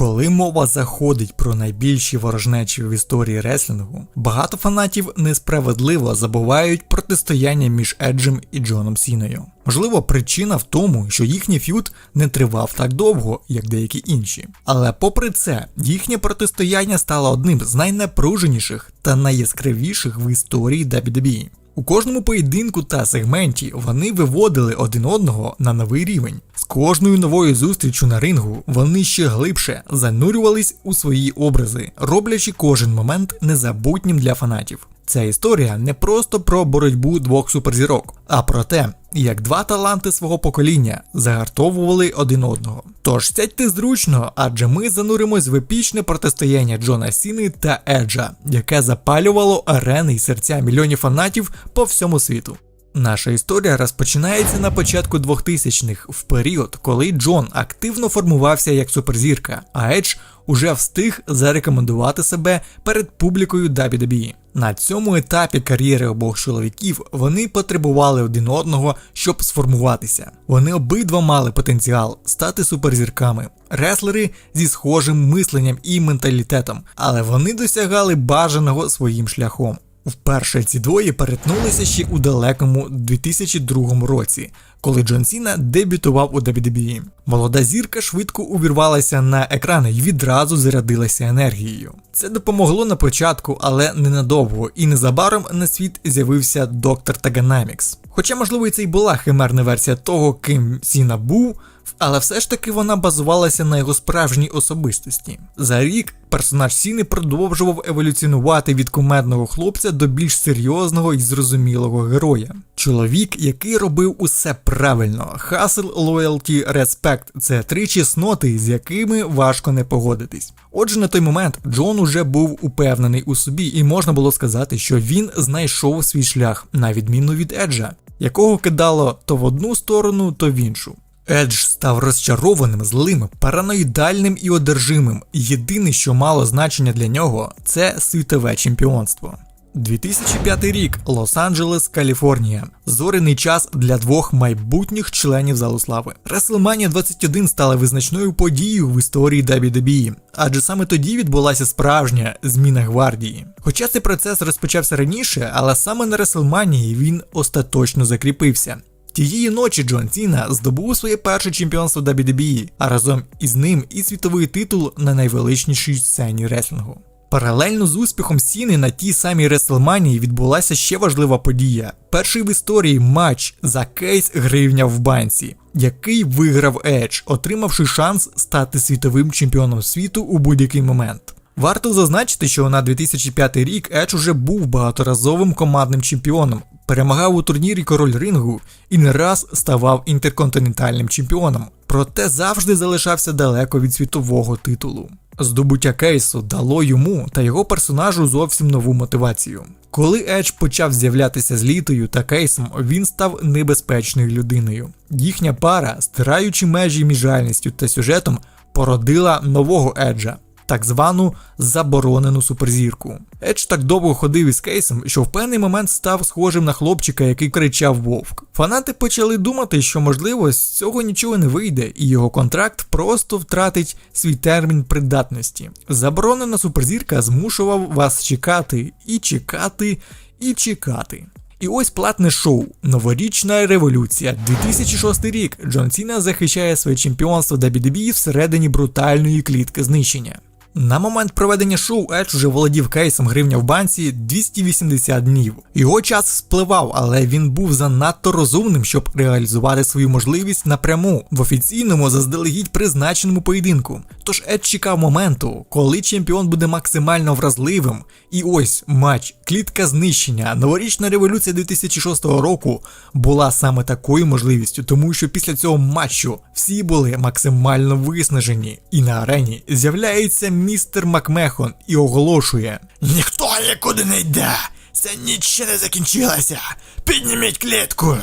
Коли мова заходить про найбільші ворожнечі в історії реслінгу, багато фанатів несправедливо забувають протистояння між Еджем і Джоном Сіною. Можливо, причина в тому, що їхній ф'ют не тривав так довго, як деякі інші. Але попри це, їхнє протистояння стало одним з найнапруженіших та найяскравіших в історії WWE. У кожному поєдинку та сегменті вони виводили один одного на новий рівень. З кожною новою зустрічю на рингу вони ще глибше занурювались у свої образи, роблячи кожен момент незабутнім для фанатів. Ця історія не просто про боротьбу двох суперзірок, а про те, як два таланти свого покоління загартовували один одного. Тож сядьте зручно, адже ми зануримось в епічне протистояння Джона Сіни та Еджа, яке запалювало арени й серця мільйонів фанатів по всьому світу. Наша історія розпочинається на початку 2000-х, в період, коли Джон активно формувався як суперзірка, а Едж уже встиг зарекомендувати себе перед публікою WWE. На цьому етапі кар'єри обох чоловіків вони потребували один одного, щоб сформуватися. Вони обидва мали потенціал стати суперзірками, реслери зі схожим мисленням і менталітетом, але вони досягали бажаного своїм шляхом. Вперше ці двоє перетнулися ще у далекому 2002 році, коли Джон Сіна дебютував у WWE. Молода зірка швидко увірвалася на екрани і відразу зарядилася енергією. Це допомогло на початку, але ненадовго, і незабаром на світ з'явився доктор Таганамікс. Хоча, можливо, це й була химерна версія того, ким Сіна був, але все ж таки вона базувалася на його справжній особистості. За рік персонаж Сіни продовжував еволюціонувати від кумедного хлопця до більш серйозного і зрозумілого героя. Чоловік, який робив усе правильно: хасл, лоялті, респект це три чесноти, з якими важко не погодитись. Отже, на той момент Джон уже був упевнений у собі, і можна було сказати, що він знайшов свій шлях, на відміну від Еджа, якого кидало то в одну сторону, то в іншу. Едж став розчарованим, злим, параноїдальним і одержимим. Єдине, що мало значення для нього, це світове чемпіонство. 2005 рік, Лос-Анджелес, Каліфорнія. Зоряний час для двох майбутніх членів залу слави. WrestleMania 21 стала визначною подією в історії WWE, адже саме тоді відбулася справжня зміна гвардії. Хоча цей процес розпочався раніше, але саме на WrestleMania він остаточно закріпився. Тієї ночі Джон Ціна здобув своє перше чемпіонство WWE, а разом із ним і світовий титул на найвеличнішій сцені реслінгу. Паралельно з успіхом Сіни на тій самій Реслманії відбулася ще важлива подія. Перший в історії матч за кейс гривня в банці, який виграв Едж, отримавши шанс стати світовим чемпіоном світу у будь-який момент. Варто зазначити, що на 2005 рік Едж уже був багаторазовим командним чемпіоном, перемагав у турнірі король рингу і не раз ставав інтерконтинентальним чемпіоном, проте завжди залишався далеко від світового титулу. Здобуття кейсу дало йому та його персонажу зовсім нову мотивацію. Коли Едж почав з'являтися з літою та кейсом, він став небезпечною людиною. Їхня пара, стираючи межі між реальністю та сюжетом, породила нового Еджа так звану заборонену суперзірку. Едж так довго ходив із кейсом, що в певний момент став схожим на хлопчика, який кричав вовк. Фанати почали думати, що можливо з цього нічого не вийде, і його контракт просто втратить свій термін придатності. Заборонена суперзірка змушував вас чекати і чекати і чекати. І ось платне шоу Новорічна революція. 2006 рік Джон Сіна захищає своє чемпіонство WWE всередині брутальної клітки знищення. На момент проведення шоу Едж уже володів кейсом гривня в банці 280 днів. Його час спливав, але він був занадто розумним, щоб реалізувати свою можливість напряму в офіційному заздалегідь призначеному поєдинку. Тож Едж чекав моменту, коли чемпіон буде максимально вразливим. І ось матч, клітка знищення, новорічна революція 2006 року була саме такою можливістю, тому що після цього матчу всі були максимально виснажені, і на арені з'являється містер Макмехон і оголошує: Ніхто нікуди не йде! Це ніч ще не закінчилася! Підніміть клітку!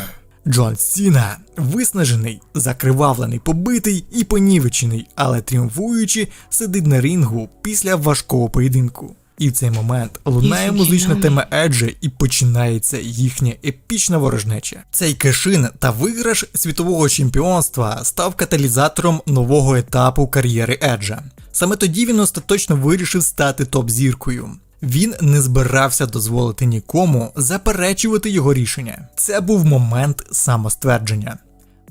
Джон Сіна виснажений, закривавлений, побитий і понівечений, але тріумфуючи, сидить на рінгу після важкого поєдинку. І в цей момент лунає музична тема Еджа і починається їхня епічна ворожнеча. Цей кешин та виграш світового чемпіонства став каталізатором нового етапу кар'єри Еджа. Саме тоді він остаточно вирішив стати топ-зіркою. Він не збирався дозволити нікому заперечувати його рішення. Це був момент самоствердження.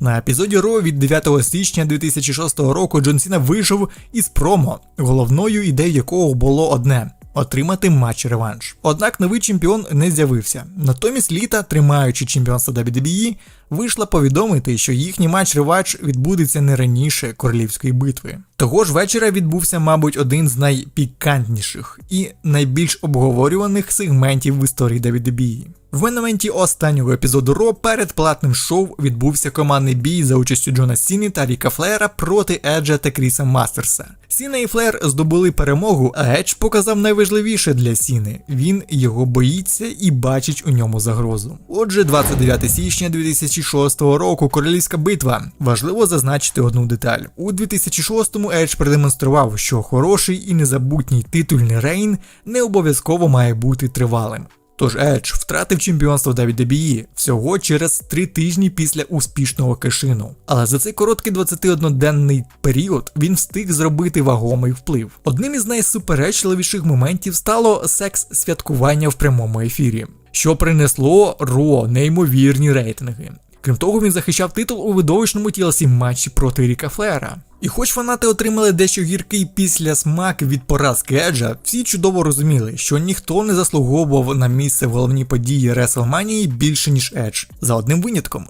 На епізоді Ро від 9 січня 2006 року Джон Сіна вийшов із промо, головною ідеєю якого було одне. Отримати матч реванш. Однак новий чемпіон не з'явився. Натомість літа, тримаючи чемпіонство WWE, вийшла повідомити, що їхній матч реванш відбудеться не раніше королівської битви. Того ж вечора відбувся, мабуть, один з найпікантніших і найбільш обговорюваних сегментів в історії WWE. В моменті останнього епізоду Ро перед платним шоу відбувся командний бій за участю Джона Сіні та Ріка Флера проти Еджа та Кріса Мастерса. Сіна і Флер здобули перемогу, а Едж показав найважливіше для Сіни. Він його боїться і бачить у ньому загрозу. Отже, 29 січня 2006 року королівська битва. Важливо зазначити одну деталь. У 2006-му Едж продемонстрував, що хороший і незабутній титульний рейн не обов'язково має бути тривалим. Тож Едж втратив чемпіонство WWE всього через три тижні після успішного кешину. Але за цей короткий 21-денний період він встиг зробити вагомий вплив. Одним із найсуперечливіших моментів стало секс-святкування в прямому ефірі, що принесло Ро неймовірні рейтинги. Крім того, він захищав титул у видовищному TLC матчі проти Ріка Флера. І хоч фанати отримали дещо гіркий після смак від поразки Еджа, всі чудово розуміли, що ніхто не заслуговував на місце в головній події Реслманії більше ніж Едж, за одним винятком.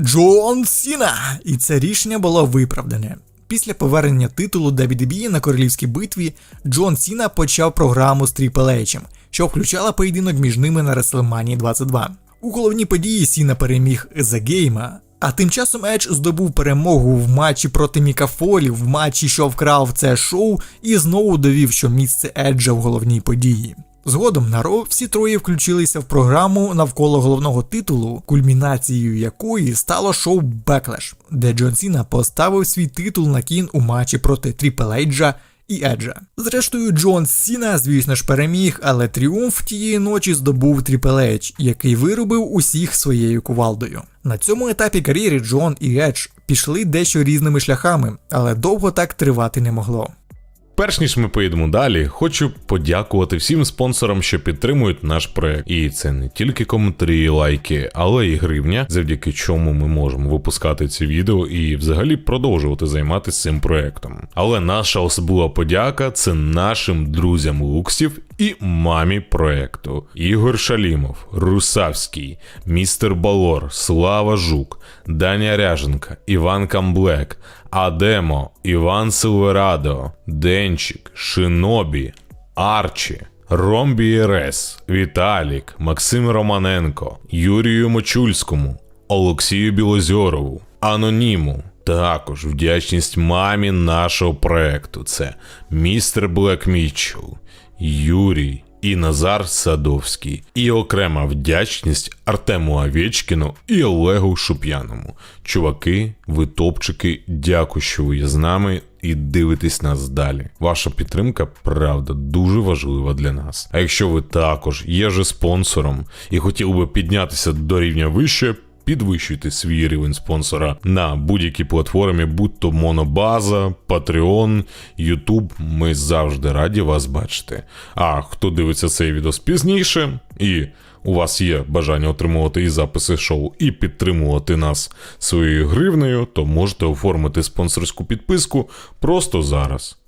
Джон Сіна! І це рішення було виправдане. Після повернення титулу WWE на королівській битві Джон Сіна почав програму з H, що включала поєдинок між ними на WrestleMania 22. У головній події Сіна переміг The Game, а тим часом Едж здобув перемогу в матчі проти Міка Фолі, в матчі, що вкрав це шоу, і знову довів, що місце Еджа в головній події. Згодом на Ро всі троє включилися в програму навколо головного титулу, кульмінацією якої стало шоу Backlash, де Джон Сіна поставив свій титул на кін у матчі проти Тріпл Ейджа і Еджа. Зрештою, Джон Сіна, звісно ж, переміг, але тріумф тієї ночі здобув Тріпл Едж, який виробив усіх своєю кувалдою. На цьому етапі кар'єри Джон і Едж пішли дещо різними шляхами, але довго так тривати не могло. Перш ніж ми поїдемо далі, хочу подякувати всім спонсорам, що підтримують наш проект. І це не тільки коментарі, і лайки, але і гривня, завдяки чому ми можемо випускати ці відео і взагалі продовжувати займатися цим проектом. Але наша особлива подяка це нашим друзям Луксів і мамі проекту: Ігор Шалімов, Русавський, Містер Балор, Слава Жук, Даня Ряженка, Іван Камблек, Адемо, Іван Силверадо, Денчик, Шинобі, Арчі. Ромбі РС, Віталік, Максим Романенко, Юрію Мочульському, Олексію Білозьорову, Аноніму. Також вдячність мамі нашого проекту. Це містер Блек Мітчелл, Юрій і Назар Садовський. І окрема вдячність Артему Овечкіну і Олегу Шуп'яному. Чуваки, ви топчики, дякую, що ви є з нами і дивитесь нас далі. Ваша підтримка, правда, дуже важлива для нас. А якщо ви також є же спонсором і хотіли би піднятися до рівня вище, підвищуйте свій рівень спонсора на будь-якій платформі, будь то Монобаза, Patreon, YouTube. Ми завжди раді вас бачити. А хто дивиться цей відео пізніше і у вас є бажання отримувати і записи шоу, і підтримувати нас своєю гривнею, то можете оформити спонсорську підписку просто зараз.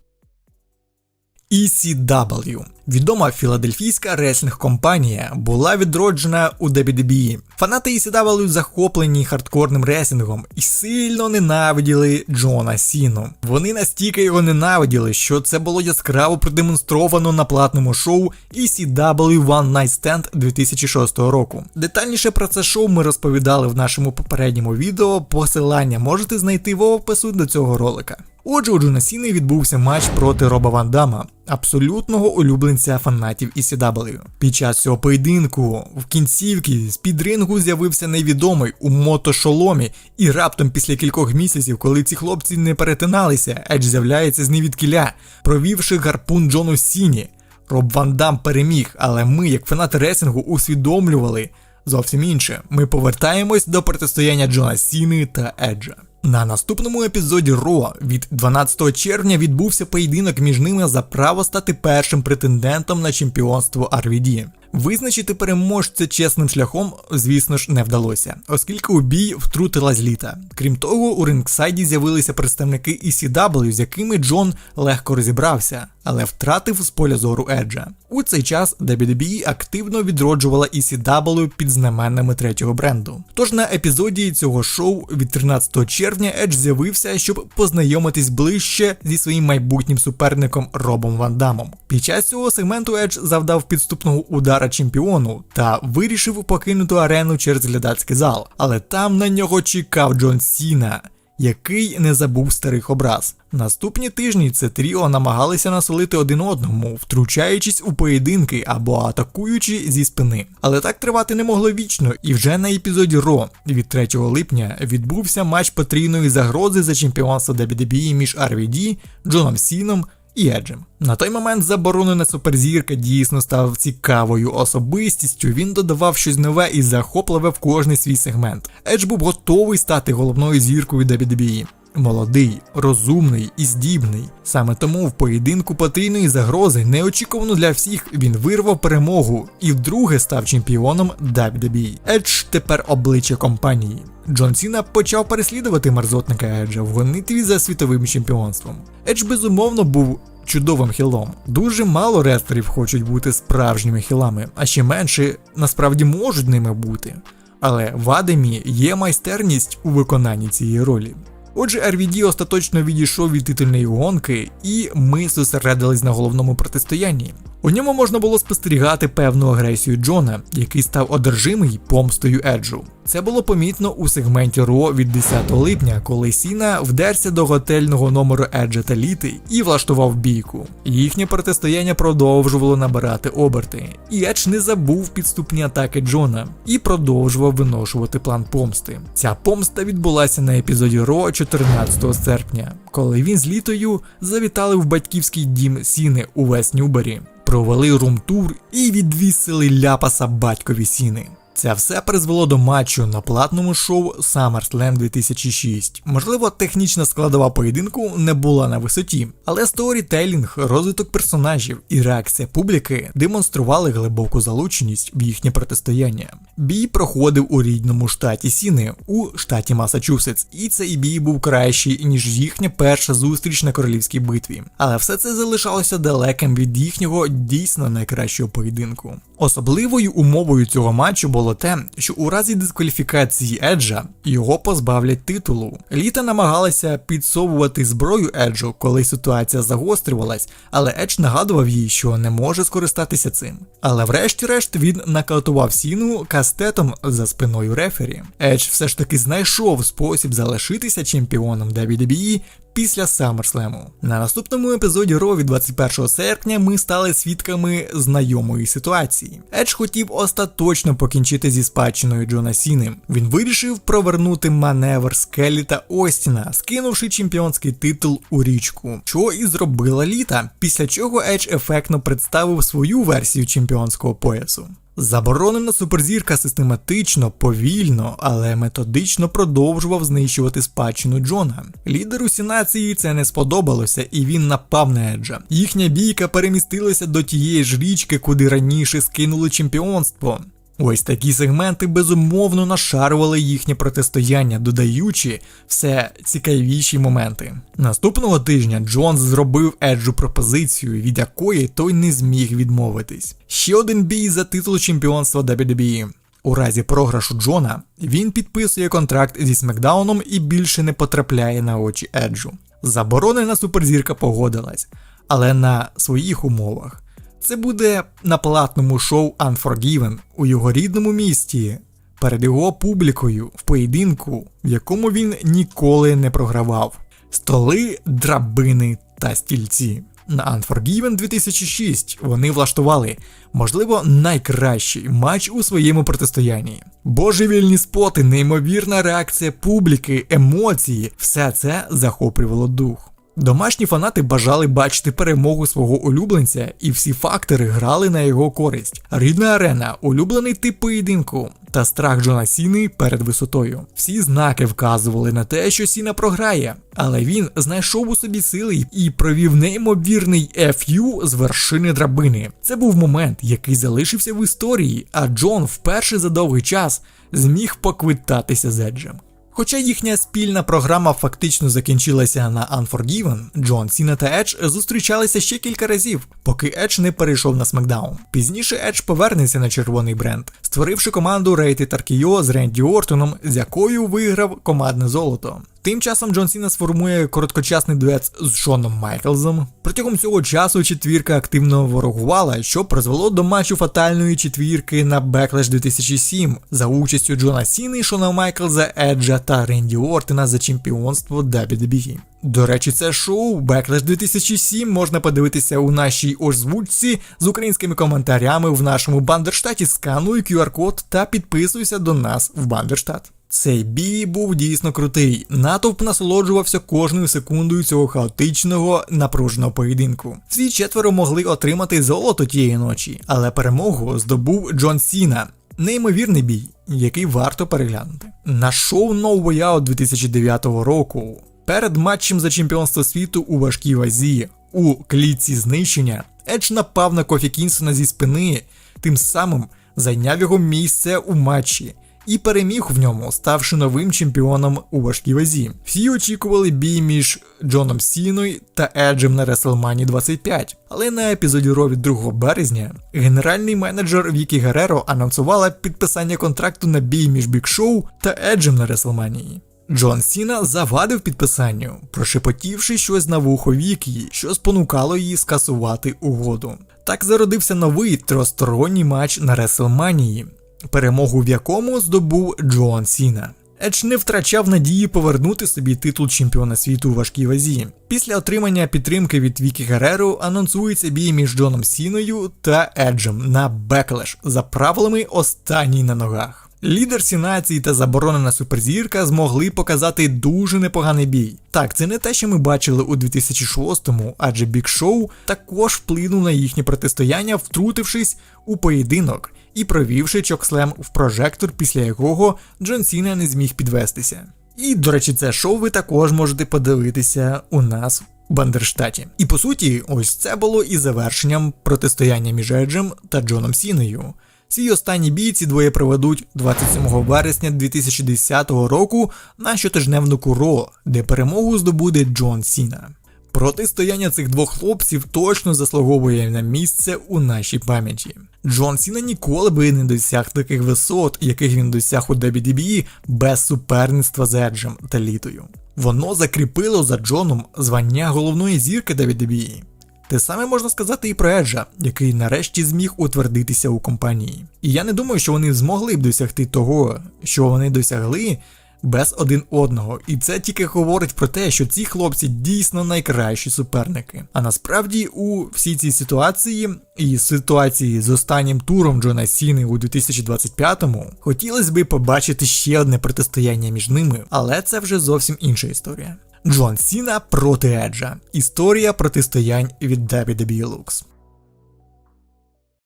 ECW. Відома філадельфійська реслінг компанія була відроджена у WWE. Фанати ECW захоплені хардкорним реслінгом і сильно ненавиділи Джона Сіну. Вони настільки його ненавиділи, що це було яскраво продемонстровано на платному шоу ECW One Night Stand 2006 року. Детальніше про це шоу ми розповідали в нашому попередньому відео. Посилання можете знайти в опису до цього ролика. Отже, у Джона Сіни відбувся матч проти Роба Ван Дама, абсолютного улюбленця фанатів ECW. Під час цього поєдинку в кінцівці з під рингу з'явився невідомий у мотошоломі, і раптом після кількох місяців, коли ці хлопці не перетиналися, Едж з'являється з невідкіля, провівши гарпун Джону Сіні. Роб Ван Дам переміг, але ми, як фанати ресінгу, усвідомлювали зовсім інше. Ми повертаємось до протистояння Джона Сіни та Еджа. На наступному епізоді Ро від 12 червня відбувся поєдинок між ними за право стати першим претендентом на чемпіонство RVD. Визначити переможця чесним шляхом, звісно ж, не вдалося, оскільки у бій втрутилась літа. Крім того, у рингсайді з'явилися представники ECW, з якими Джон легко розібрався, але втратив з поля зору Еджа. У цей час WWE активно відроджувала ECW під знаменами третього бренду. Тож на епізоді цього шоу від 13 червня Едж з'явився, щоб познайомитись ближче зі своїм майбутнім суперником Робом Ван Дамом. Під час цього сегменту Едж завдав підступного удара чемпіону та вирішив покинути арену через глядацький зал. Але там на нього чекав Джон Сіна який не забув старих образ. Наступні тижні це тріо намагалися насолити один одному, втручаючись у поєдинки або атакуючи зі спини. Але так тривати не могло вічно, і вже на епізоді Ро від 3 липня відбувся матч потрійної загрози за чемпіонство WWE між RVD, Джоном Сіном і Еджем. На той момент заборонена суперзірка дійсно став цікавою особистістю. Він додавав щось нове і захопливе в кожний свій сегмент. Едж був готовий стати головною зіркою WWE. Молодий, розумний і здібний. Саме тому в поєдинку потрійної загрози неочікувано для всіх він вирвав перемогу і вдруге став чемпіоном WWE. Едж тепер обличчя компанії. Джон Сіна почав переслідувати мерзотника Еджа в гонитві за світовим чемпіонством. Едж безумовно був чудовим хілом. Дуже мало рестлерів хочуть бути справжніми хілами, а ще менше насправді можуть ними бути. Але в Адамі є майстерність у виконанні цієї ролі. Отже, RVD остаточно відійшов від титульної гонки, і ми зосередились на головному протистоянні. У ньому можна було спостерігати певну агресію Джона, який став одержимий помстою Еджу. Це було помітно у сегменті Ро від 10 липня, коли Сіна вдерся до готельного номеру Еджа та Літи і влаштував бійку. Їхнє протистояння продовжувало набирати оберти, і Едж не забув підступні атаки Джона і продовжував виношувати план помсти. Ця помста відбулася на епізоді Ро 14 серпня, коли він з літою завітали в батьківський дім Сіни у Веснюбері, провели румтур і відвісили ляпаса батькові Сіни. Це все призвело до матчу на платному шоу SummerSlam 2006. Можливо, технічна складова поєдинку не була на висоті, але сторітелінг, розвиток персонажів і реакція публіки демонстрували глибоку залученість в їхнє протистояння. Бій проходив у рідному штаті Сіни у штаті Масачусетс, і цей бій був кращий ніж їхня перша зустріч на королівській битві. Але все це залишалося далеким від їхнього дійсно найкращого поєдинку. Особливою умовою цього матчу було те, що у разі дискваліфікації Еджа його позбавлять титулу. Літа намагалася підсовувати зброю Еджу, коли ситуація загострювалась, але Едж нагадував їй, що не може скористатися цим. Але врешті-решт він накатував сіну кастетом за спиною рефері. Едж все ж таки знайшов спосіб залишитися чемпіоном WWE після SummerSlam. На наступному епізоді Ро від 21 серпня ми стали свідками знайомої ситуації. Едж хотів остаточно покінчити зі спадщиною Джона Сіни. Він вирішив провернути маневр Скелі та Остіна, скинувши чемпіонський титул у річку, що і зробила літа, після чого Едж ефектно представив свою версію чемпіонського поясу. Заборонена суперзірка систематично, повільно, але методично продовжував знищувати спадщину Джона. Лідеру Сінації це не сподобалося, і він напав на Еджа. Їхня бійка перемістилася до тієї ж річки, куди раніше скинули чемпіонство. Ось такі сегменти безумовно нашарували їхнє протистояння, додаючи все цікавіші моменти. Наступного тижня Джонс зробив Еджу пропозицію, від якої той не зміг відмовитись. Ще один бій за титул чемпіонства WWE. У разі програшу Джона він підписує контракт зі Смакдауном і більше не потрапляє на очі Еджу. Заборонена суперзірка погодилась, але на своїх умовах. Це буде на платному шоу Unforgiven у його рідному місті, перед його публікою в поєдинку, в якому він ніколи не програвав. Столи, драбини та стільці. На Unforgiven 2006 вони влаштували, можливо, найкращий матч у своєму протистоянні. Божевільні споти, неймовірна реакція публіки, емоції все це захоплювало дух. Домашні фанати бажали бачити перемогу свого улюбленця, і всі фактори грали на його користь. Рідна арена, улюблений тип поєдинку, та страх Джона Сіни перед висотою. Всі знаки вказували на те, що Сіна програє, але він знайшов у собі сили і провів неймовірний FU з вершини драбини. Це був момент, який залишився в історії, а Джон вперше за довгий час зміг поквитатися з Еджем. Хоча їхня спільна програма фактично закінчилася на Unforgiven, Джон Сіна та Едж зустрічалися ще кілька разів, поки Едж не перейшов на SmackDown. Пізніше Едж повернеться на червоний бренд, створивши команду Rated RKO з Ренді Ортоном, з якою виграв командне золото. Тим часом Джон Сіна сформує короткочасний дует з Шоном Майклзом. Протягом цього часу четвірка активно ворогувала, що призвело до матчу фатальної четвірки на Backlash 2007 за участю Джона Сіни, Шона Майклза, Еджа та Ренді Ортона за чемпіонство WWE. До речі, це шоу Backlash 2007 можна подивитися у нашій озвучці з українськими коментарями в нашому бандерштаті. Скануй QR-код та підписуйся до нас в бандерштат. Цей бій був дійсно крутий. Натовп насолоджувався кожною секундою цього хаотичного напруженого поєдинку. Всі четверо могли отримати золото тієї ночі, але перемогу здобув Джон Сіна. Неймовірний бій, який варто переглянути. На шоу No Way Out 2009 року перед матчем за чемпіонство світу у важкій вазі у клітці знищення Едж напав на Кофі Кінсона зі спини, тим самим зайняв його місце у матчі і переміг в ньому, ставши новим чемпіоном у важкій вазі. Всі очікували бій між Джоном Сіною та Еджем на WrestleMania 25. Але на епізоді Ро від 2 березня генеральний менеджер Вікі Гереро анонсувала підписання контракту на бій між Бік Шоу та Еджем на WrestleMania. Джон Сіна завадив підписанню, прошепотівши щось на вухо Вікі, що спонукало її скасувати угоду. Так зародився новий тросторонній матч на Реселманії, перемогу в якому здобув Джон Сіна. Едж не втрачав надії повернути собі титул чемпіона світу у важкій вазі. Після отримання підтримки від Вікі Гереро анонсується бій між Джоном Сіною та Еджем на Беклеш за правилами останній на ногах. Лідер всі нації та заборонена суперзірка змогли показати дуже непоганий бій. Так, це не те, що ми бачили у 2006-му, адже Бік Шоу також вплинув на їхнє протистояння, втрутившись у поєдинок і провівши чокслем в прожектор, після якого Джон Сіна не зміг підвестися. І, до речі, це шоу ви також можете подивитися у нас в Бандерштаті. І по суті, ось це було і завершенням протистояння між Еджем та Джоном Сіною. Свій останній бій ці двоє проведуть 27 вересня 2010 року на щотижневнику Ро, де перемогу здобуде Джон Сіна. Протистояння цих двох хлопців точно заслуговує на місце у нашій пам'яті. Джон Сіна ніколи би не досяг таких висот, яких він досяг у WWE без суперництва з Еджем та Літою. Воно закріпило за Джоном звання головної зірки WWE. Те саме можна сказати і про Еджа, який нарешті зміг утвердитися у компанії. І я не думаю, що вони змогли б досягти того, що вони досягли без один одного. І це тільки говорить про те, що ці хлопці дійсно найкращі суперники. А насправді у всій цій ситуації і ситуації з останнім туром Джона Сіни у 2025-му хотілося би побачити ще одне протистояння між ними, але це вже зовсім інша історія. Джон Сіна проти Еджа. Історія протистоянь від WWE Lux.